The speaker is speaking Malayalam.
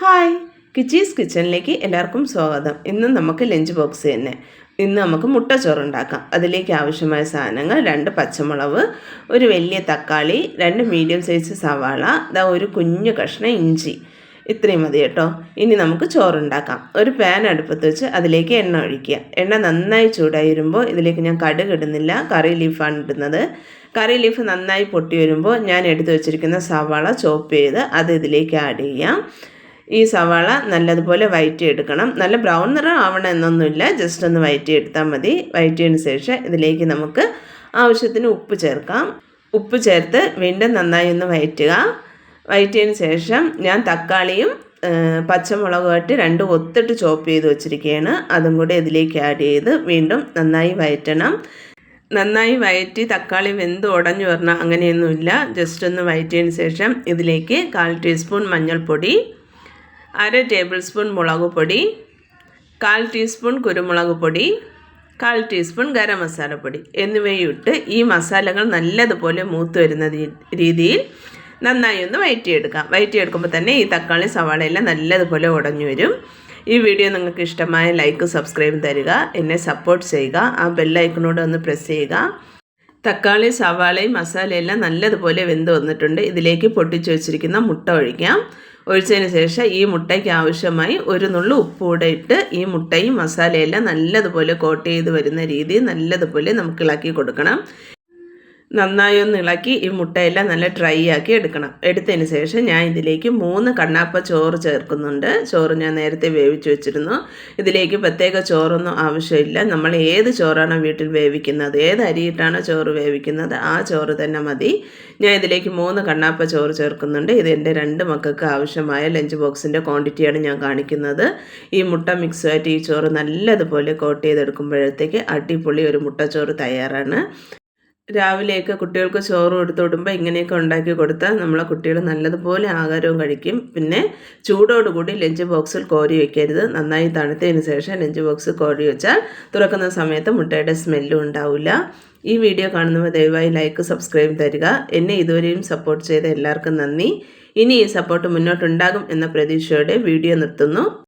ഹായ്. കിച്ചീസ് കിച്ചണിലേക്ക് എല്ലാവർക്കും സ്വാഗതം. ഇന്ന് നമുക്ക് ലഞ്ച് ബോക്സ് തന്നെ. ഇന്ന് നമുക്ക് മുട്ട ഉണ്ടാക്കാം അതിലേക്ക് ആവശ്യമായ സാധനങ്ങൾ രണ്ട് പച്ചമുളക് ഒരു വലിയ തക്കാളി രണ്ട് മീഡിയം സൈസ് സവാള ഇതാ ഒരു കുഞ്ഞു കഷ്ണം ഇഞ്ചി. ഇത്രയും മതി കേട്ടോ. ഇനി നമുക്ക് ചോറുണ്ടാക്കാം. ഒരു പാൻ അടുപ്പത്ത് വെച്ച് അതിലേക്ക് എണ്ണ ഒഴിക്കുക. എണ്ണ നന്നായി ചൂടായി വരുമ്പോൾ ഇതിലേക്ക് ഞാൻ കടുക് ഇടുന്നില്ല. കറി ലീഫാണ് ഇടുന്നത്. കറി ലീഫ് നന്നായി പൊട്ടി വരുമ്പോൾ ഞാൻ എടുത്തു വെച്ചിരിക്കുന്ന സവാള ചോപ്പ് ചെയ്ത് അത് ഇതിലേക്ക് ആഡ് ചെയ്യാം. ഈ സവാള നല്ലതുപോലെ വയറ്റി എടുക്കണം നല്ല ബ്രൗൺ നിറം ആവണം എന്നൊന്നുമില്ല. ജസ്റ്റ് ഒന്ന് വയറ്റി എടുത്താൽ മതി. വയറ്റിയതിന് ശേഷം ഇതിലേക്ക് നമുക്ക് ആവശ്യത്തിന് ഉപ്പ് ചേർക്കാം. ഉപ്പ് ചേർത്ത് വീണ്ടും നന്നായി ഒന്ന് വയറ്റുക. വയറ്റിയതിന് ശേഷം ഞാൻ തക്കാളിയും പച്ചമുളകുമായിട്ട് രണ്ട് ഒത്തിട്ട് ചോപ്പ് ചെയ്ത് വെച്ചിരിക്കുകയാണ്. അതും കൂടി ഇതിലേക്ക് ആഡ് ചെയ്ത് വീണ്ടും നന്നായി വയറ്റണം. നന്നായി വയറ്റി തക്കാളി വെന്ത് ഉടഞ്ഞു വരണം. അങ്ങനെയൊന്നുമില്ല. ജസ്റ്റ് ഒന്ന് വയറ്റിയതിന് ശേഷം ഇതിലേക്ക് കാൽ ടീസ്പൂൺ മഞ്ഞൾപ്പൊടി അര ടേബിൾ സ്പൂൺ മുളക് പൊടി കാൽ ടീസ്പൂൺ കുരുമുളക് പൊടി കാൽ ടീസ്പൂൺ ഗരം മസാലപ്പൊടി എന്നിവയിട്ട് ഈ മസാലകൾ നല്ലതുപോലെ മൂത്ത് വരുന്ന രീതിയിൽ നന്നായി ഒന്ന് വയറ്റിയെടുക്കാം. വയറ്റിയെടുക്കുമ്പോൾ തന്നെ ഈ തക്കാളി സവാളയെല്ലാം നല്ലതുപോലെ ഉടഞ്ഞു വരും. ഈ വീഡിയോ നിങ്ങൾക്ക് ഇഷ്ടമായ ലൈക്ക് സബ്സ്ക്രൈബ് തരിക എന്നെ സപ്പോർട്ട് ചെയ്യുക ആ ബെല്ലൈക്കണോട് ഒന്ന് പ്രസ് ചെയ്യുക. തക്കാളി സവാളയും മസാലയെല്ലാം നല്ലതുപോലെ വെന്ത് വന്നിട്ടുണ്ട്. ഇതിലേക്ക് പൊട്ടിച്ചു വെച്ചിരിക്കുന്ന മുട്ട ഒഴിക്കാം. ഒഴിച്ചതിന് ശേഷം ഈ മുട്ടയ്ക്ക് ആവശ്യമായി ഒരു നുള്ളു ഉപ്പൂടെ ഇട്ട് ഈ മുട്ടയും മസാലയെല്ലാം നല്ലതുപോലെ കോട്ട് ചെയ്ത് വരുന്ന രീതി നല്ലതുപോലെ നമുക്ക് ഇളക്കി കൊടുക്കണം. നന്നായി ഒന്ന് ഇളക്കി ഈ മുട്ടയെല്ലാം നല്ല ഡ്രൈ ആക്കി എടുക്കണം. എടുത്തതിന് ശേഷം ഞാൻ ഇതിലേക്ക് മൂന്ന് കണ്ണാപ്പ ചോറ് ചേർക്കുന്നുണ്ട്. ചോറ് ഞാൻ നേരത്തെ വേവിച്ച് വെച്ചിരുന്നു. ഇതിലേക്ക് പ്രത്യേക ചോറൊന്നും ആവശ്യമില്ല. നമ്മൾ ഏത് ചോറാണോ വീട്ടിൽ വേവിക്കുന്നത് ഏത് അരിയിട്ടാണോ ചോറ് വേവിക്കുന്നത് ആ ചോറ് തന്നെ മതി. ഞാൻ ഇതിലേക്ക് മൂന്ന് കണ്ണാപ്പ ചോറ് ചേർക്കുന്നുണ്ട്. ഇത് എന്റെ രണ്ട് മക്കൾക്ക് ആവശ്യമായ ലഞ്ച് ബോക്സിന്റെ ക്വാണ്ടിറ്റിയാണ് ഞാൻ കാണിക്കുന്നത്. ഈ മുട്ട മിക്സുമായിട്ട് ഈ ചോറ് നല്ലതുപോലെ കോട്ട് ചെയ്തെടുക്കുമ്പോഴത്തേക്ക് അടിപൊളി ഒരു മുട്ടച്ചോറ് തയ്യാറാണ്. രാവിലെയൊക്കെ കുട്ടികൾക്ക് ചോറ് കൊടുത്ത് വിടുമ്പോൾ ഇങ്ങനെയൊക്കെ ഉണ്ടാക്കി കൊടുത്താൽ നമ്മളെ കുട്ടികൾ നല്ലതുപോലെ ആഹാരവും കഴിക്കും. പിന്നെ ചൂടോടുകൂടി ലഞ്ച് ബോക്സിൽ കോരി വയ്ക്കരുത് നന്നായി തണുത്തതിന് ശേഷം ലഞ്ച് ബോക്സ് കോരി വെച്ചാൽ തുറക്കുന്ന സമയത്ത് മുട്ടയുടെ സ്മെല്ലും ഉണ്ടാവില്ല. ഈ വീഡിയോ കാണുന്നവർ ദയവായി ലൈക്ക് സബ്സ്ക്രൈബ് തരിക. എന്നെ ഇതുവരെയും സപ്പോർട്ട് ചെയ്ത എല്ലാവർക്കും നന്ദി. ഇനി ഈ സപ്പോർട്ട് മുന്നോട്ടുണ്ടാകും എന്ന പ്രതീക്ഷയോടെ വീഡിയോ നിർത്തുന്നു.